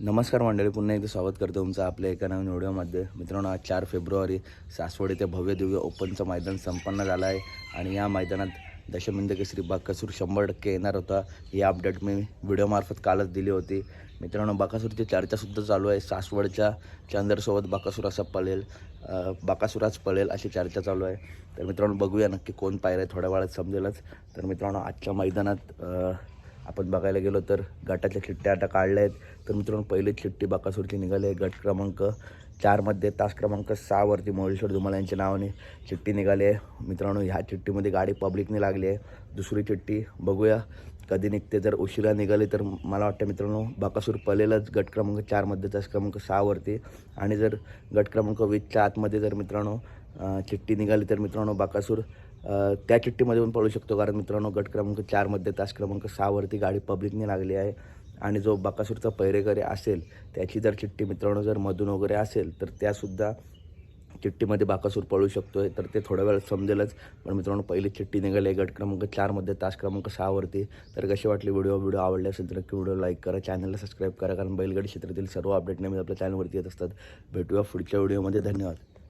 नमस्कार मंडळी पुन्हा एकदा स्वागत करतो तुमचं आपल्या एका नवीन व्हिडिओमध्ये. मित्रांनो आज चार फेब्रुवारी सासवड येथे भव्य दिव्य ओपनचं मैदान संपन्न झालं आहे. आणि या मैदानात दशमिंद केसरी बाकासूर शंभर टक्के येणार होता. ही अपडेट मी व्हिडिओमार्फत कालच दिली होती. मित्रांनो बाकासूरची चर्चासुद्धा चालू आहे. सासवडच्या चंदरसोबत बाकासूर असा पळेल बाकासुराच पळेल अशी चर्चा चालू आहे. तर मित्रांनो बघूया नक्की कोण पाहिलं आहे थोड्या वेळात समजेलच. तर मित्रांनो आजच्या मैदानात आपण बघायला गेलो तर गटाच्या चिठ्ठ्या आता काढल्या आहेत तर मित्रांनो पहिली चिठ्ठी बाकासूरची निघाली आहे. गट क्रमांक चारमध्ये तास क्रमांक सहावरती मोरेश्वर धुमाल यांच्या नावाने चिठ्ठी निघाली आहे. मित्रांनो ह्या चिठ्ठीमध्ये गाडी पब्लिकने लागली आहे. दुसरी चिठ्ठी बघूया. कधी निघते? जर उशिरा निघाली तर मला वाटतं मित्रांनो बाकासूर पलेलाच गट क्रमांक चारमध्ये तास क्रमांक सहावरती आणि जर गट क्रमांक वीसच्या आतमध्ये जर मित्रांनो चिठ्ठी निघाली तर मित्रांनो बाकासूर त्या चिठ्ठीमध्ये पण पळू शकतो. कारण मित्रांनो गट क्रमांक चारमध्ये तास क्रमांक सहावरती गाडी पब्लिकने लागली आहे. आणि जो बाकासूरचा पैरेकरी असेल त्याची जर चिठ्ठी मित्रांनो जर मधून वगैरे असेल तर त्यासुद्धा चिठ्ठीमध्ये बाकासूर पळू शकतो आहे तर ते थोड्या वेळ समजेलच. पण मित्रांनो पहिली चिठ्ठी निघाली आहे गट क्रमांक चारमध्ये तास क्रमांक सहावरती तर कशी वाटली व्हिडिओ? व्हिडिओ आवडले असेल तर नक्की व्हिडिओ लाईक करा चॅनलला सबस्क्राईब करा. कारण बैलगाडी क्षेत्रातील सर्व अपडेट नेहमी आपल्या चॅनलवरती येत असतात. भेटूया पुढच्या व्हिडिओमध्ये. धन्यवाद.